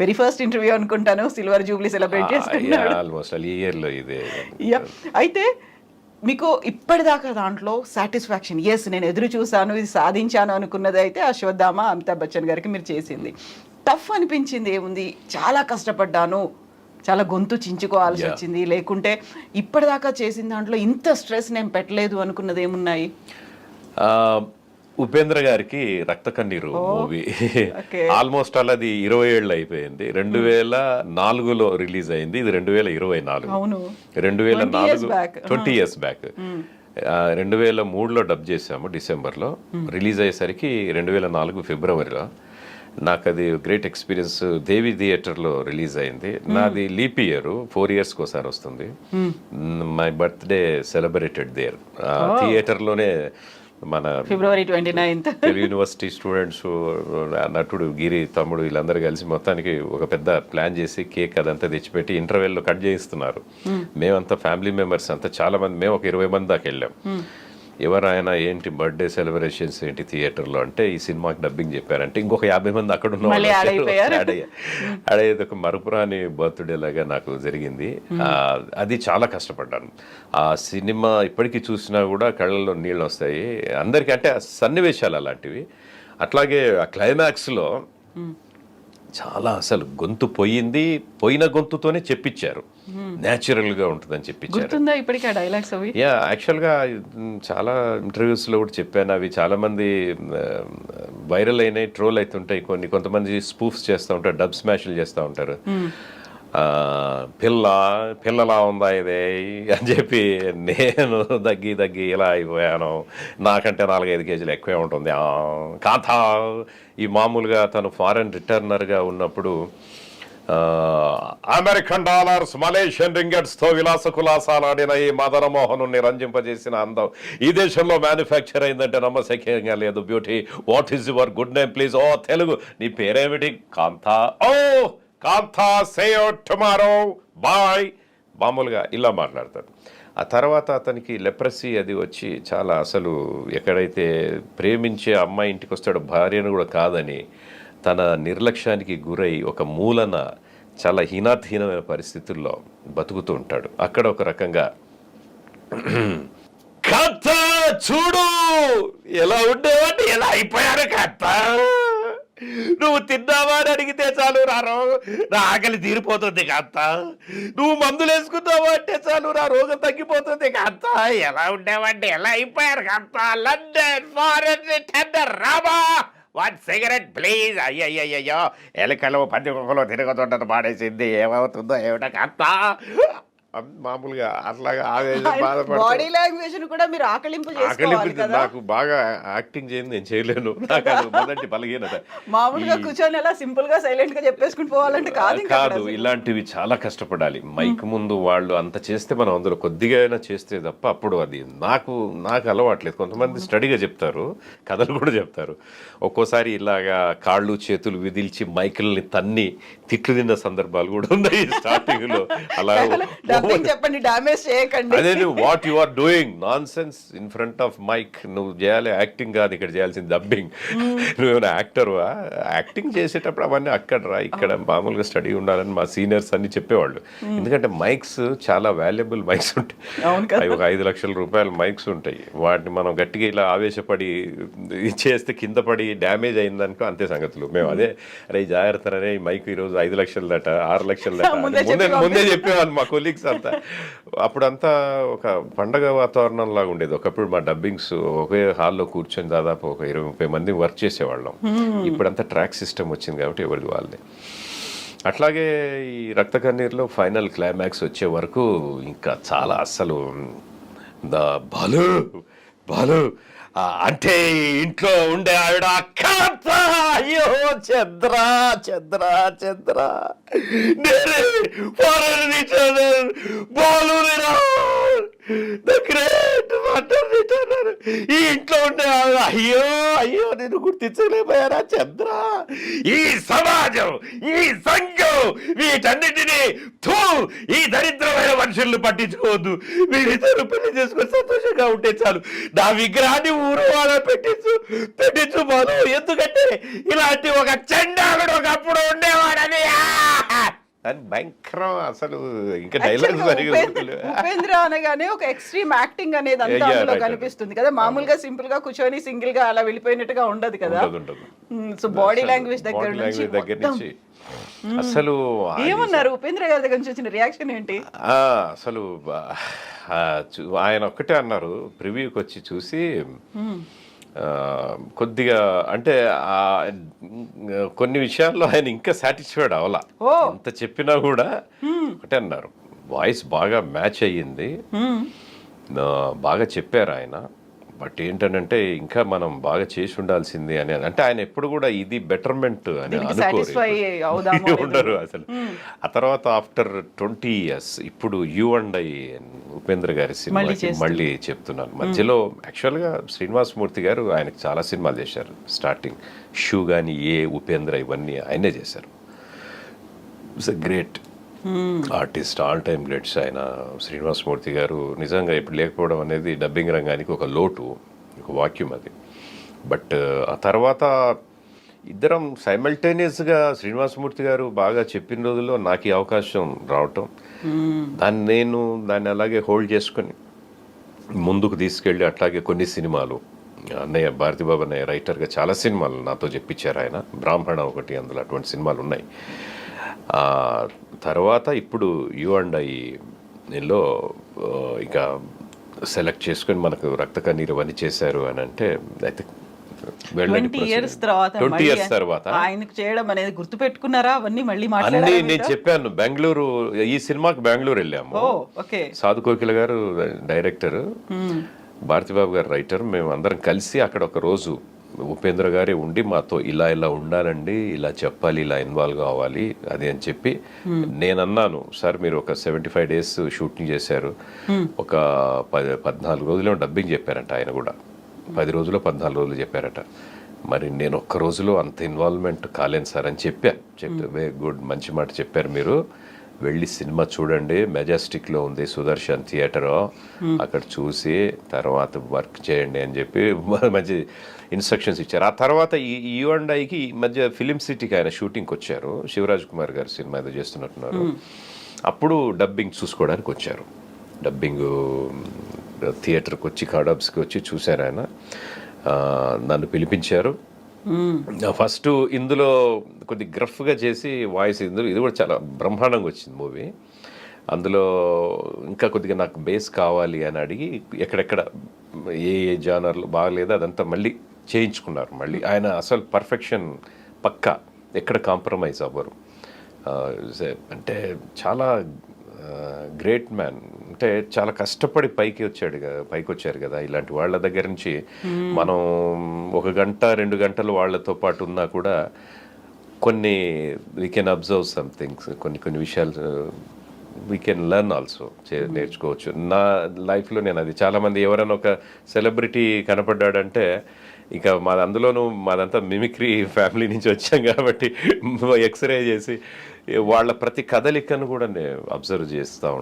Very first interview అనుకుంటాను. Silver jubilee celebrate చేసుకున్నాడు almost ఈ ఇయర్లో ఇదే. అయితే మీకు ఇప్పటిదాకా దాంట్లో సాటిస్ఫాక్షన్ ఎస్ నేను ఎదురు చూశాను ఇది సాధించాను అనుకున్నది అయితే అశ్వత్థామ అమితాబ్ బచ్చన్ గారికి మీరు చేసింది. టఫ్ అనిపించింది ఏముంది? చాలా కష్టపడ్డాను. చాలా గొంతు చించుకోవాల్సి. వచ్చింది. లేకుంటే ఇప్పటిదాకా చేసిన దాంట్లో ఇంత స్ట్రెస్ నేను పెట్టలేదు అనుకున్నది ఏమున్నాయి? ఉపేంద్ర గారికి రక్త కన్నీరు మూవీ. ఆల్మోస్ట్ అలా అది ఇరవై ఏళ్ళు అయిపోయింది. రెండు వేల నాలుగులో రిలీజ్ అయింది. ఇది రెండు వేల ఇరవై నాలుగు. రెండు వేల 20 years నాలుగు. ట్వంటీ ఇయర్స్ బ్యాక్ రెండు వేల మూడులో డబ్ చేసాము డిసెంబర్లో. రిలీజ్ అయ్యేసరికి రెండు వేల నాలుగు ఫిబ్రవరిలో. నాకు అది గ్రేట్ ఎక్స్పీరియన్స్ దేవి థియేటర్లో రిలీజ్ అయింది. నాది లీప్ ఇయర్ ఫోర్ ఇయర్స్కి ఒకసారి వస్తుంది. మై బర్త్డే సెలబ్రేటెడ్ దేర్ థియేటర్లోనే మన February twenty ninth. Telugu university students నటుడు గిరి తమ్ముడు వీళ్ళందరూ కలిసి మొత్తానికి ఒక పెద్ద ప్లాన్ చేసి కేక్ అదంతా తెచ్చిపెట్టి ఇంటర్వెల్లో కట్ చేయిస్తున్నారు. మేమంతా ఫ్యామిలీ మెంబర్స్ అంతా చాలా మంది మేము ఒక ఇరవై మంది దాకా వెళ్ళాం. ఎవరు ఆయన ఏంటి బర్త్డే సెలబ్రేషన్స్ ఏంటి థియేటర్లో అంటే ఈ సినిమాకి డబ్బింగ్ చెప్పారంటే ఇంకొక యాభై మంది అక్కడ ఉన్న అయ్యేది ఒక మరుపురాని బర్త్డే లాగా నాకు జరిగింది. అది చాలా కష్టపడ్డాను. ఆ సినిమా ఇప్పటికీ చూసినా కూడా కళ్ళల్లో నీళ్ళు వస్తాయి. అందరికీ అంటే సన్నివేశాలు అలాంటివి. అట్లాగే ఆ క్లైమాక్స్లో చాలా అసలు గొంతు పోయింది. పోయిన గొంతుతోనే చెప్పించారు. Natural గా ఉంటుందని చెప్పించారు గుర్తుందా ఇప్పటికీ ఆ డైలాగ్స్ అవి? యా యాక్చువల్గా చాలా ఇంటర్వ్యూస్లో కూడా చెప్పాను. అవి చాలా మంది వైరల్ అయినాయి ట్రోల్ అవుతుంటాయి కొన్ని. కొంతమంది స్పూఫ్స్ చేస్తూ ఉంటారు డబ్ స్మాష్లు చేస్తూ ఉంటారు. పిల్ల పిల్లలా ఉందా ఇదే? అని చెప్పి నేను దగ్గి దగ్గి ఇలా అయిపోయాను. నాకంటే నాలుగైదు కేజీలు ఎక్కువే ఉంటుంది. కాథ. ఈ మామూలుగా తను ఫారెన్ రిటర్నర్గా ఉన్నప్పుడు అమెరికన్ డాలర్స్ మలేషియన్ రింగట్స్తో విలాస కులాసాలాడిన ఈ మదన మోహను రంజింపజేసిన అందం. ఈ దేశంలో మ్యానుఫ్యాక్చర్ అయిందంటే నమ్మశక్యంగా లేదు beauty what is your good name please ఓ తెలుగు. నీ పేరేమిటి? కాంతా. ఓ కాంతా సే టుమారో బాయ్ మామూలుగా ఇలా మాట్లాడతాడు. ఆ తర్వాత అతనికి లెప్రసీ అది వచ్చి చాలా అసలు ఎక్కడైతే ప్రేమించే అమ్మాయి ఇంటికి వస్తాడో భార్యను కూడా కాదని తన నిర్లక్ష్యానికి గురై ఒక మూలన చాలా హీనాధీనమైన పరిస్థితుల్లో బతుకుతూ ఉంటాడు. అక్కడ ఒక రకంగా కథ చూడు! ఎలా ఉండేవాడిని? ఎలా అయిపోయారు కథ నువ్వు తిన్నావా అని అడిగితే చాలు రారో! నా ఆకలి తీరిపోతుంది కాంత. నువ్వు మందులు వేసుకున్నావా అంటే చాలు నా రోగం తగ్గిపోతుంది కాంత. ఎలా ఉండేవాడిని? ఎలా అయిపోయారు కాంత? లండన్ ఫారెన్ టెండర్ రాబా వన్ సిగరెట్ ప్లీజ్ అయ్యయ్యయ్యో ఎలకలు పంది కుక్కలు తిరుగుతుంటారు పాడేసింది. ఏమవుతుందో ఏమిటో కథ మామూలుగా అట్లాగా బాడీ లాంగ్వేజ్ కూడా మీరు ఆకలింపు ఆకలింపు కదా. నాకు బాగా యాక్టింగ్ చేయండి నేను చేయలేను. నాకు అది మొదటి బలహీనత. మామూలుగా కూర్చొని అలా సింపుల్గా సైలెంట్గా చెప్పేసుకుని పోవాలంటే కాదు కాదు ఇలాంటివి చాలా కష్టపడాలి. మైక్ ముందు వాళ్ళు అంత చేస్తే మనం అందులో కొద్దిగా అయినా చేస్తే తప్ప అప్పుడు అది నాకు నాకు అలవాట్లేదు. కొంతమంది స్టడీగా చెప్తారు కథలు కూడా చెప్తారు. ఒక్కోసారి ఇలాగా కాళ్ళు చేతులు విదిల్చి మైకుల్ని తన్ని తిట్లు తిన్న సందర్భాలు కూడా ఉన్నాయి స్టార్టింగ్లో. అలా చెప్పండి డామేజ్ చేయకండి. అదే నువ్వు what you are doing nonsense in front of mic నువ్వు చేయాలి యాక్టింగ్ కాదు ఇక్కడ చేయాల్సింది డబ్బింగ్ నువ్వేమైనా యాక్టర్ యాక్టింగ్ చేసేటప్పుడు అవన్నీ అక్కడ రా ఇక్కడ మామూలుగా స్టడీ ఉండాలని మా సీనియర్స్ అన్ని చెప్పేవాళ్ళు. ఎందుకంటే మైక్స్ చాలా వాల్యుబుల్ మైక్స్ ఉంటాయి. అవి ఒక ఐదు లక్షల రూపాయల మైక్స్ ఉంటాయి. వాటిని మనం గట్టిగా ఇలా ఆవేశపడి చేస్తే కింద పడి డ్యామేజ్ అయిందనుకో అంతే సంగతులు. మేము అదే అరే జాగ్రత్త ఈ మైక్ ఈరోజు ఐదు లక్షల దట ఆరు లక్షల దట అని ముందే చెప్పేవాళ్ళు. మా కొలీగ్స్ అంతా. అప్పుడంతా ఒక పండగ వాతావరణం లాగా ఉండేది. ఒకప్పుడు మా డబ్బింగ్స్ ఒకే హాల్లో కూర్చొని దాదాపు ఒక ఇరవై ముప్పై మంది వర్క్ చేసేవాళ్ళం. ఇప్పుడంతా ట్రాక్ సిస్టమ్ వచ్చింది కాబట్టి ఎవరిది వాళ్ళే అట్లాగే ఈ రక్త కన్నీరులో ఫైనల్ క్లైమాక్స్ వచ్చే వరకు ఇంకా చాలా అస్సలు ద బాలు బాలు అంటే ఇంట్లో ఉండే ఆవిడ అయ్యో చంద్రా చంద్రా చంద్రా! నేనే foreign Balu the great water returner ఈ ఇంట్లో ఉండే అయ్యో అయ్యో నేను గుర్తించలేకపోయారా చంద్ర? ఈ సమాజం ఈ సంఘం వీటన్నిటినీ థూ ఈ దరిద్రమైన మనుషులను పట్టించుకోవద్దు. వీరిద్దరు పెళ్ళి చేసుకొని సంతోషంగా ఉంటే చాలు. నా విగ్రహాన్ని ఊరు వాళ్ళ పెట్టించు పెట్టించు బాను ఎందుకంటే ఇలాంటి ఒక చండాలుడు ఒకప్పుడు ఉండేవాడని. దాని భయంకరం అసలు. ఇంకా Actually డైలాగ్స్గా సరిగా ఉపేంద్ర అనగానే ఒక ఎక్స్ట్రీమ్ యాక్టింగ్ అనేది అంతా అందులో కనిపిస్తుంది కదా. మామూలుగా సింపుల్గా కూర్చొని సింగిల్గా అలా వెళ్ళిపోయినట్టుగా ఉండదు కదా. సో బాడీ లాంగ్వేజ్ దగ్గర నుంచి దగ్గర నుంచి అసలు ఏమన్నారు ఉపేంద్ర గారి దగ్గర నుంచి వచ్చిన రియాక్షన్ ఏంటి? ఆ, అసలు ఆయన ఒక్కటే అన్నారు. ప్రివ్యూకి వచ్చి చూసి కొద్దిగా అంటే కొన్ని విషయాల్లో ఆయన ఇంకా సాటిస్ఫైడ్ అవలా. ఎంత చెప్పినా కూడా ఒకటే అన్నారు. వాయిస్ బాగా మ్యాచ్ అయ్యింది. బాగా చెప్పారు ఆయన. బట్ ఏంటంటే ఇంకా మనం బాగా చేసి ఉండాల్సింది అని అంటే ఆయన ఎప్పుడు కూడా ఇది బెటర్మెంట్ అని అనుకోరు. ఉండరు అసలు. ఆ తర్వాత ఆఫ్టర్ ట్వంటీ ఇయర్స్ ఇప్పుడు యూ అండ్ ఐ ఉపేంద్ర గారి సినిమాకి చేస్తున్నారు. మళ్ళీ చెప్తున్నాను. మధ్యలో యాక్చువల్గా శ్రీనివాస్ మూర్తి గారు ఆయనకు చాలా సినిమాలు చేశారు. స్టార్టింగ్ షూ కానీ ఏ ఉపేంద్ర ఇవన్నీ ఆయనే చేశారు. It's a great artist all time greats ఆయన శ్రీనివాస్ మూర్తి గారు. నిజంగా ఇప్పుడు లేకపోవడం అనేది డబ్బింగ్ రంగానికి ఒక లోటు ఒక వాక్యం అది. బట్ ఆ తర్వాత ఇద్దరం సైమల్టేనియస్గా శ్రీనివాసమూర్తి గారు బాగా చెప్పిన రోజుల్లో నాకు ఈ అవకాశం రావటం. దాన్ని నేను దాన్ని అలాగే హోల్డ్ చేసుకొని ముందుకు తీసుకెళ్ళి అట్లాగే కొన్ని సినిమాలు. అన్నయ్య భారతిబాబు అన్నయ్య రైటర్గా చాలా సినిమాలు నాతో చెప్పించారు ఆయన. బ్రాహ్మణ ఒకటి అందులో అటువంటి సినిమాలు ఉన్నాయి. తర్వాత ఇప్పుడు యు అండ్ ఐ దీనిలో ఆ, ఇక సెలెక్ట్ చేసుకొని మనకు రక్త కన్నీరు అవన్నీ చేశారు అని అంటే అయితే ట్వంటీ ఇయర్స్ తర్వాత ట్వంటీ ఇయర్స్ తర్వాత? ఆయనకు చేయడం అనేది గుర్తు పెట్టుకున్నారా అవన్నీ మళ్ళీ అన్ని నేను? చెప్పాను. బెంగళూరు ఈ సినిమాకి బెంగళూరు వెళ్ళాము. ఓకే. సాధు కోకిల గారు డైరెక్టర్. భారతిబాబు గారు రైటర్. మేము అందరం కలిసి అక్కడ ఒక రోజు ఉపేంద్ర గారే ఉండి మాతో ఇలా ఇలా ఉండాలండి ఇలా చెప్పాలి ఇలా ఇన్వాల్వ్ కావాలి అది అని చెప్పి నేను అన్నాను సార్ మీరు ఒక సెవెంటీ ఫైవ్ డేస్ షూటింగ్ చేశారు ఒక పది పద్నాలుగు రోజులు డబ్బింగ్ చెప్పారంట ఆయన కూడా. పది రోజులు పద్నాలుగు రోజులు చెప్పారట. మరి నేను ఒక్క రోజులో అంత ఇన్వాల్వ్మెంట్ కాలేను సార్ అని చెప్పా. చెప్పి వెరీ గుడ్ మంచి మాట చెప్పారు మీరు. వెళ్ళి సినిమా చూడండి. మెజెస్టిక్లో ఉంది సుదర్శన్ థియేటర్. అక్కడ చూసి తర్వాత వర్క్ చేయండి అని చెప్పి మంచి ఇన్స్ట్రక్షన్స్ ఇచ్చారు. ఆ తర్వాత ఈ అండ్ ఐకి ఈ మధ్య ఫిలిం సిటీకి ఆయన షూటింగ్కి వచ్చారు. శివరాజ్ కుమార్ గారు సినిమా ఏదో చేస్తున్నట్టున్నారు. అప్పుడు డబ్బింగ్ చూసుకోవడానికి వచ్చారు. డబ్బింగ్ థియేటర్కి వచ్చి కార్డబ్స్కి వచ్చి చూశారు ఆయన. నన్ను పిలిపించారు. ఫస్ట్ ఇందులో కొద్ది గ్రఫ్గా చేసి వాయిస్ ఇందులో ఇది కూడా చాలా బ్రహ్మాండంగా వచ్చింది మూవీ. అందులో ఇంకా కొద్దిగా నాకు బేస్ కావాలి అని అడిగి ఎక్కడెక్కడ ఏ ఏ జానర్లు బాగలేదు అదంతా మళ్ళీ చేయించుకున్నారు. మళ్ళీ ఆయన అసలు పర్ఫెక్షన్ పక్కా ఎక్కడ కాంప్రమైజ్ అవ్వరు. అంటే చాలా గ్రేట్ మ్యాన్ అంటే చాలా కష్టపడి పైకి వచ్చాడు కదా పైకి వచ్చారు కదా. ఇలాంటి వాళ్ళ దగ్గర నుంచి మనం ఒక గంట రెండు గంటలు వాళ్ళతో పాటు ఉన్నా కూడా కొన్ని we can observe some things కొన్ని కొన్ని విషయాలు వీ కెన్ లెర్న్ ఆల్సో నేర్చుకోవచ్చు. నా లైఫ్లో నేను అది చాలామంది ఎవరైనా ఒక సెలబ్రిటీ కనపడ్డాడంటే ఇక మాది అందులోనూ మాదంతా మిమిక్రీ ఫ్యామిలీ నుంచి వచ్చాం కాబట్టి ఎక్స్రే చేసి వాళ్ళ ప్రతి కదలికను కూడా నేను అబ్జర్వ్ చేస్తూ